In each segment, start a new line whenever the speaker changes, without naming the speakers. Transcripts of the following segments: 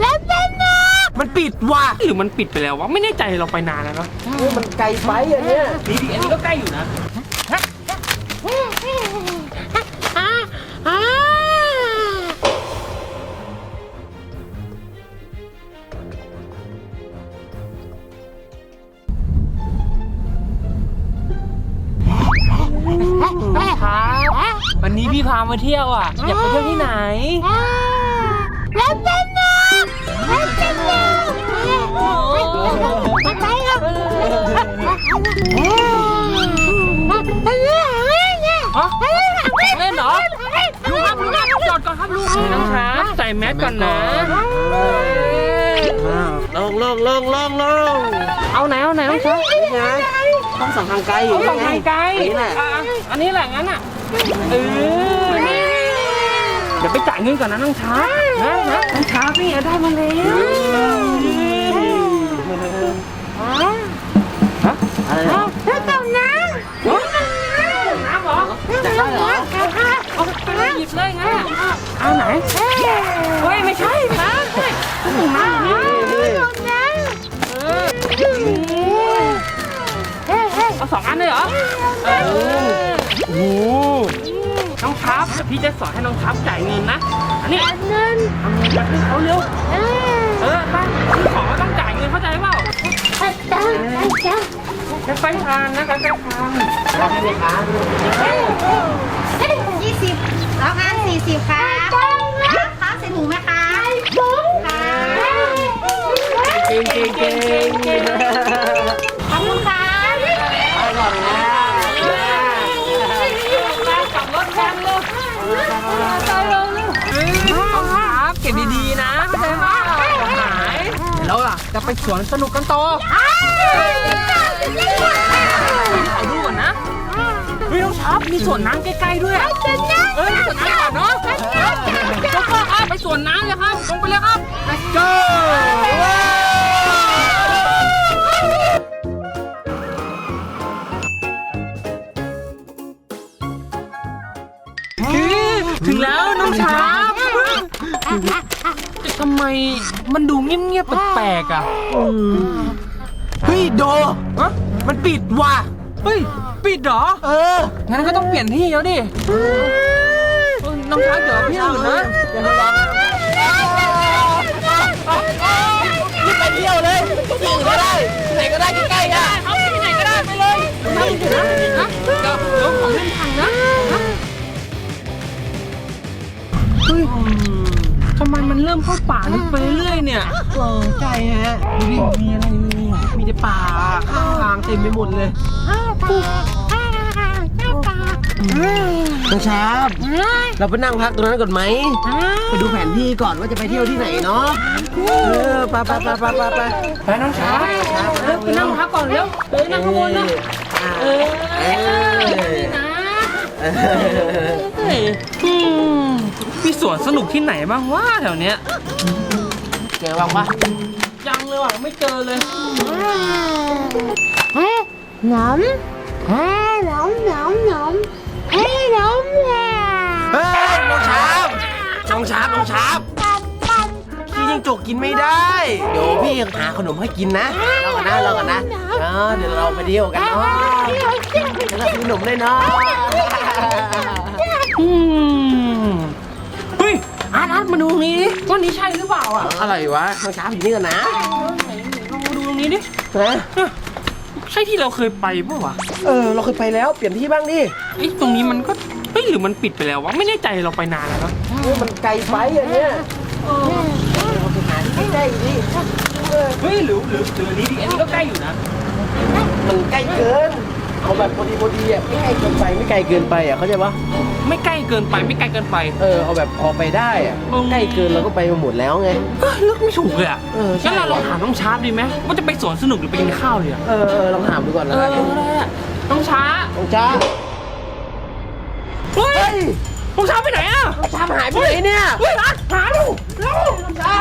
แล้วเต้นนะ
มันปิดว่ะ
หรือมันปิดไปแล้ววะไม่แน่ใจเราไปนานแล้วเนอะ
มันไกลไปอันเนี้ย
นี่ดิอันนี้ก็ใกล้อยู่นะ
อ่าอ่า
ครับวันนี้พี่พามาเที่ยวอะ อยากไปเที่ยวที่ไหน
อ่าแล้วเต้นนะแล้ว เต้นนะมาไปครับ
ฮะเล่นเหรอลุงครับลุงครับจอดก่อนครับลุงน้องครับใส่แมสก่อนนะ
ลงลงลงลงลง
เอาไหนเอาไหนน้องครับ
นี่ไงต้องสั่งทางไกลอยู่
เอาของไกลไกล
อันนี้แหละ
อันนี้แหละงั้นอะเออเดี๋ยวไปจ่ายเงินก่อนนะน้องช้า นะนะน้องช้าพี่ได้มาแล้วฮะ
อะไรนะ
แล้วตรงนั้น
น้ำเหรอ
อยากได้เหรอ
เอาไปเลยหยิบเลยงั้นเอาไหนเฮ้ยไม่ใช่นะถุงน้ำนี่เออเอาสองอันเลยเหรอเออ
โอ้โห
น้องครับพี่จะสอนให้น้องครับจ่ายเงินนะ นนี้
เงิน
เอาเงินมาให้เขาเร็ว
เออ
เออไปซื้อของก็ต้องจ่ายเงินเข้าใจเปล่า
จ้าจ้า
ค่อยๆทานนะค่อยๆทาน
รับให้ไหมคะ
ยี่สิบแล้วงานสี่สิบครับครับใส่ถุงไหมคะค่ะ
เก่งเก่งเก่งเก่ง
จะไปสวนสนุกกันต่อถ่ายรูปก่อนนะเฮ้ยน้องชับมีสวนน้ำใกล้ๆด้วยเออมีสวนน้ำก่อนเนาะแล้วก็ครับไปสวนน้ำเลยครับลงไปเลยครับ let's go ถึงแล้วน้องชับแต่ ทำไมมันดูเงียบๆแปลกๆอะ
เฮ้ยโด
ฮะ
มันปิดว่ะ
เฮ้ย ปิดเหรอ
เออ
งั้นก็ต้องเปลี่ยนที่แล้วดิเออน้องช้างเดี๋ยวพี่อื่นนะำไมมันเริ่มเข้าป่าลึกไปเรื่อยๆเนี่ย
เออใช่ฮะดูดิมีอะไรเนี่ยมีแต่ป่าข้างทางเต็มไปหมดเลยน้องชาบเราไปนั่งพักตรงนั้นก่อนไหมไปดูแผนที่ก่อนว่าจะไปเที่ยวที่ไหนเนาะเออไปไปไปไปไปไป
ไปน้องช้างเร็วไปนั่งพักก่อนเร็วไปนั่งข้างบนนะ
เออเออ
นะเฮ้ยอื มมีสวนสนุกที่ไหนบ้างวะแถวเนี้ย
เจอบ้างปะ
ยังเลยว่ะไม่เจอเลย
เฮ้ยหนมเฮ้ยหนมหนมหนมเฮ้ยหนมแหละ
เฮ้ยน้องชาบน้องชาบน้องชาบพี่ยังจกกินไม่ได้ เดี๋ยวพี่หาขนมให้กินนะรอก่อนนะรอก่อนนะเออเดี๋ยวเราไปเที่ยวกันเนาะแล้วก็ซื้อขนมได้เนาะ
อืมเฮ้ยอาร์ตอาร์ตมาดูตรงนี้ดิว่านี้ใช่หรือเปล่าอะ
อะไรวะน้องชาบอยู่นี่กันนะ
ลองมาดูตรงนี้ดิ
นะ
ใช่ที่เราเคยไปปะวะ
เออ เราเคยไปแล้วเปลี่ยนที่บ้างดิ
ไอ้ยตรงนี้มันก็เฮ้ยหรือมันปิดไปแล้ววะไม่แน่ใจเราไปนานแล้วเนอะ
เออมันไกลไปอันเนี้ยเราไปหาที่ใกล้ๆดิ
เฮ้ยหรือหรือหรืออันนี้ดิอันนี้ก็ใกล้อยู่นะ
มันใกล้เกิน เอาแบบพอดีพอดีอะไม่ใกล้เกินไปไม่ไกลเกินไปอะเข้าใจปะ
ไม่ใกล้เกินไปไม่ไกลเกินไป
เออเอาแบบพอไปได้อะ
อืม
ใกล้เกินเราก็ไปมาหมดแล้วไง
เฮ้ยเลือกไม่ถูกเลยอะ
เออใช่
งั้นเราลองถามน้องชาร์ปดีไหมว่าจะไปสวนสนุกหรือไปกินข้าวดีอะ
เออเออลองถามดูก่อน
เอ
นะ
อได้อะน้องช้า
น้องจ้า
เฮ้ย
เฮ้ย
น้องช้าไปไหนอะ
น้องจ้าหายไปไหนเนี่ย
เฮ้ยอาร์ตหาดูเร็ว
น้องจ้า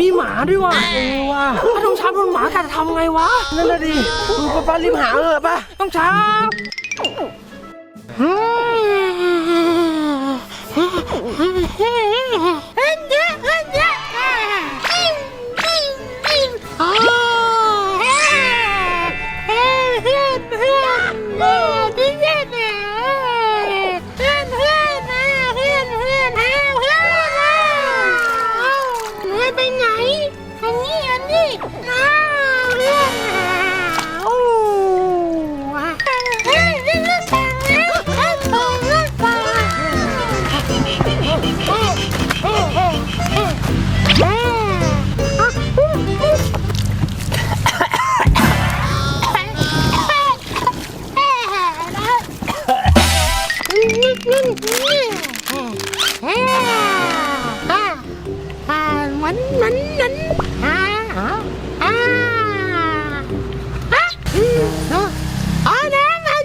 มีหมาด้วยว่ะเออว่ะถ้าน้องช้างโดนหมากัดจะทำไงวะ
นั่นน่ะดิเออป้ารีบหาเออป่ะ
น้องช้า
ง มันมันมันอ่าอ่าอ่าอ๋อน้ำมัน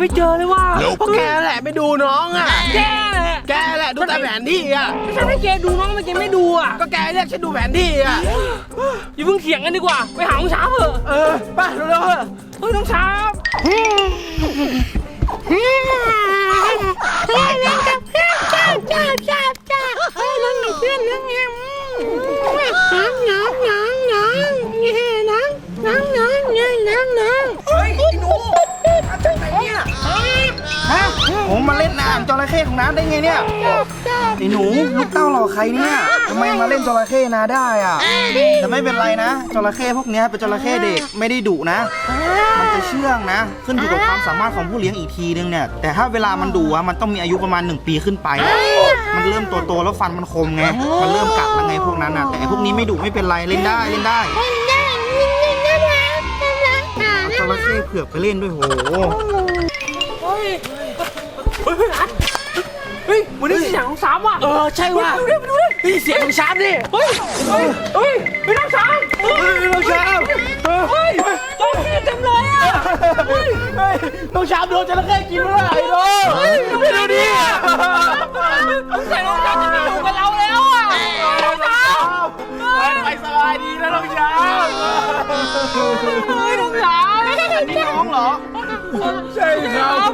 ไม่เจ
อเลยว่ะ
ก็แกแหละไม่ดูน้องอะ
แกแหละ
แกแหละดูแต่แผนที่อะ
ไม่ใช่ให้แกดูน้องไม่แกไม่ดูอะ
ก็แกเรียกฉันดูแผนที่อะ
อย่าเพิ่งเถียงกันดีกว่า ไปหาน้องช้างเถอะ
เออไป้าเร็วๆเถอะ
เฮ้ยน้องช้าง
เฮ้ยเฮ้ยเล่นกับเพื่อนจ้าจ้าจ้าจ้าเฮ้ยเล่นกับเพื่อนนะเนี่ยน้องน้องน้องน้องเนี่ยน้องน้องน้องเนี่ยน้องน้อ
ผมมาเล่นน้ำจระเข้ของน้ำได้ไงเนี่ย
จ้า
ไอ้หนูลูกเต้าหล่อใครเนี่ยทำไมมาเล่นจระเข้นาได้อะแต่ไม่เป็นไรนะจระเข้พวกเนี้ยเป็นจระเข้เด็กไม่ได้ดุนะ มันจะเชื่องนะ ขึ้นอยู่กับความสามารถของผู้เลี้ยงอีกทีนึงเนี่ยแต่ถ้าเวลามันดุอะมันต้องมีอายุประมาณ 1 ปีขึ้นไป มันเริ่มโตๆแล้วฟันมันคมไงมันเริ่มกัดแล้วไงพวกนั้นอะแต่ไอ้พวกนี้ไม่ดุไม่เป็นไรเล่นได้เล่นได้
เล่นได้เล่นได้น่ารักน่า
เอา
รัก
จระเข้เผือกไปเล่นด้วยโห
เฮ้ยเหมือนได้ยินเสียงของสามว่ะ
เออใช่ว่ะ
ไปดูดิไปดูดิ
นี่เสียงของชาบดิ
เฮ้ยเฮ้ยเฮ้ยไปน้องช้างเฮ้ย
น้องชาบ
เฮ้ยจระเข้เต็มเลยอะเฮ้ย
เฮ้ยน้องชาบโดนจระเข้กินเมื่อไหร่โดนไปดูดิ
สงสัยน้องช้างจะไม่อยู่กับเราแล้วอะน้องช้าง
ไปสบายดีนะน้องชาบ
เฮ้ยน้องช้าง
อันนี้น้องเหรอ
ใช่ครับ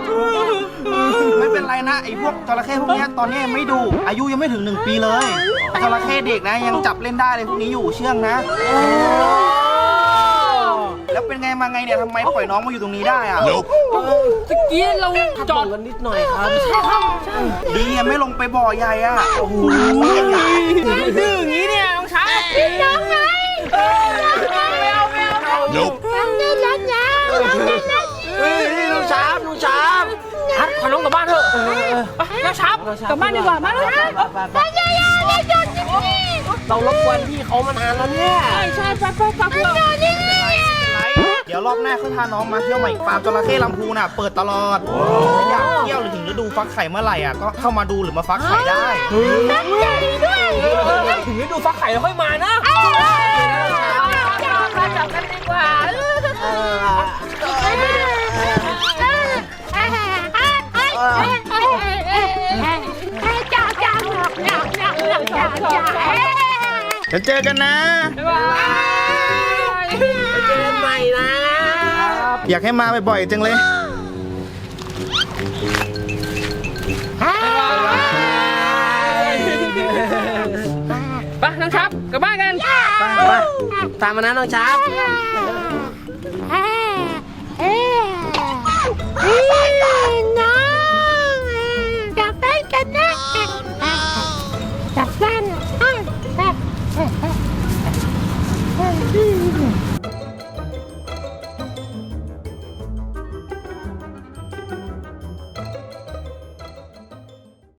ไม่เป็นไรนะไอ้พวกจระเข้พวกเนี้ยตอนนี้ยังไม่ดุอายุยังไม่ถึง1ปีเลยจระเข้เด็กนะยังจับเล่นได้เลยพวกนี้อยู่เชื่องนะ แล้วเป็นไงมาไงเนี่ยทำไมปล่อยน้องมาอยู่ตรงนี้ได้อะ
ตะกี้เราจอด
กันนิดหน่อยครับ
ดีอะไม่ลงไปบ่อใหญ่อะโอ้โห
ดื้ออย่างนี้เนี่ยน้องช้างกินน้องไง พาน้องกลับบ้านเถอะไปน้องช้างกลับบ้านดีกว่ามาน้องช้าง
ไปยายาเลยจอดที่นี่
เรารบกวนพี่เขามานานแล้วเนี่ย
ใช่ใช่ไปไปไปเถอะ
จอดที่นี่
เดี๋ยวรอบหน้าค่อยพาน้องมาเที่ยวใหม่ฟาร์มจระเข้ลำพูนอะเปิดตลอดถ้าอยากเที่ยวหรือถึงฤดูฟักไข่เมื่อไหร่อะก็เข้ามาดูหรือมาฟักไข่ได้
ตั้งใจด้วย
ถึงฤดูฟักไข่แล้วค่อยมานะ
จับมาจับกันดีกว่า จ้าจ้าจ้าจ้าจ้าจ้าจ้า
เดี๋ยวจอกันนะ
บ๊ายบาย
เจอกันใหม่นะ
อยากให้มาบ่อยๆจังเลย
ไปน้องชับกลับบ้านกัน ไปตามมา
นะน้องชับ